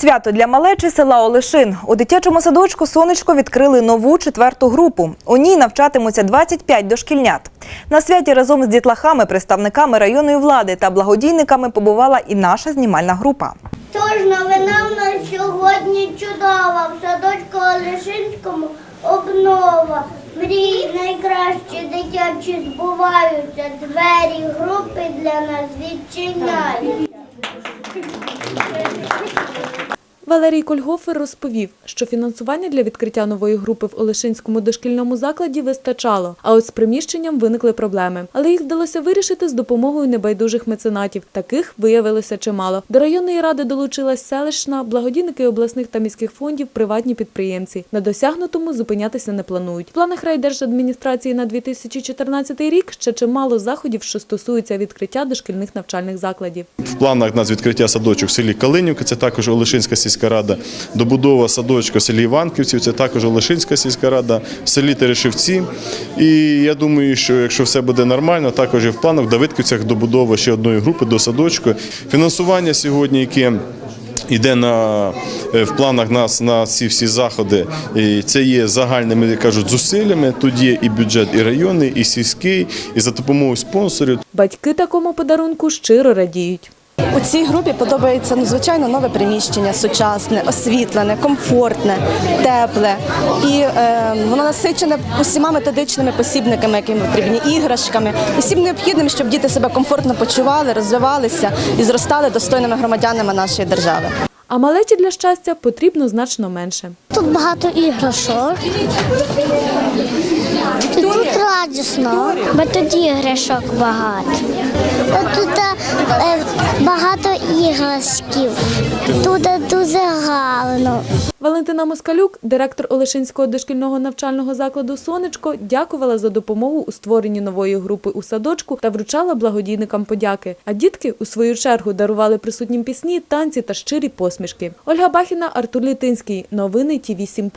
Свято для малечі села Олешин. У дитячому садочку сонечко відкрили нову четверту групу. У ній навчатимуться 25 дошкільнят. На святі разом з дітлахами, представниками районної влади та благодійниками побувала і наша знімальна група. Тож новина в нас сьогодні чудова. В садочку Олешинському обнова. Мрії найкращі дитячі збуваються. Двері групи для нас відчиняють. Валерій Кольгофер розповів, що фінансування для відкриття нової групи в Олешинському дошкільному закладі вистачало, а от з приміщенням виникли проблеми. Але їх вдалося вирішити з допомогою небайдужих меценатів. Таких виявилося чимало. До районної ради долучилась селищна, благодійники обласних та міських фондів, приватні підприємці. На досягнутому зупинятися не планують. В планах райдержадміністрації на 2014 рік ще чимало заходів, що стосуються відкриття дошкільних навчальних закладів. В планах нас відкриття садочок в селі Калинівка, це також Олешинська сільська рада, добудова садочка в селі Іванківців, це також Олешинська сільська рада, в селі Терешівці. І я думаю, що якщо все буде нормально, також і в планах в Давидківцях добудова ще одної групи до садочку. Фінансування сьогодні, яке Іде на е, в планах нас на ці всі заходи. І це є загальними як кажуть зусиллями. Тут є і бюджет, і районний, і сільський, і за допомогою спонсорів. Батьки такому подарунку щиро радіють. У цій групі подобається надзвичайно нове приміщення, сучасне, освітлене, комфортне, тепле. І е, воно насичене усіма методичними посібниками, які потрібні, іграшками, усім необхідним, щоб діти себе комфортно почували, розвивалися і зростали достойними громадянами нашої держави. А малеті для щастя потрібно значно менше. Тут багато іграшок. Тут радісно, бо тут іграшок багато. Тут е, багато іграшків. Тут дуже гарно. Валентина Москалюк, директор Олешинського дошкільного навчального закладу Сонечко, дякувала за допомогу у створенні нової групи у садочку та вручала благодійникам подяки. А дітки у свою чергу дарували присутнім пісні, танці та щирі посмішки. Ольга Бахіна, Артур Літинський. Новини Ті 7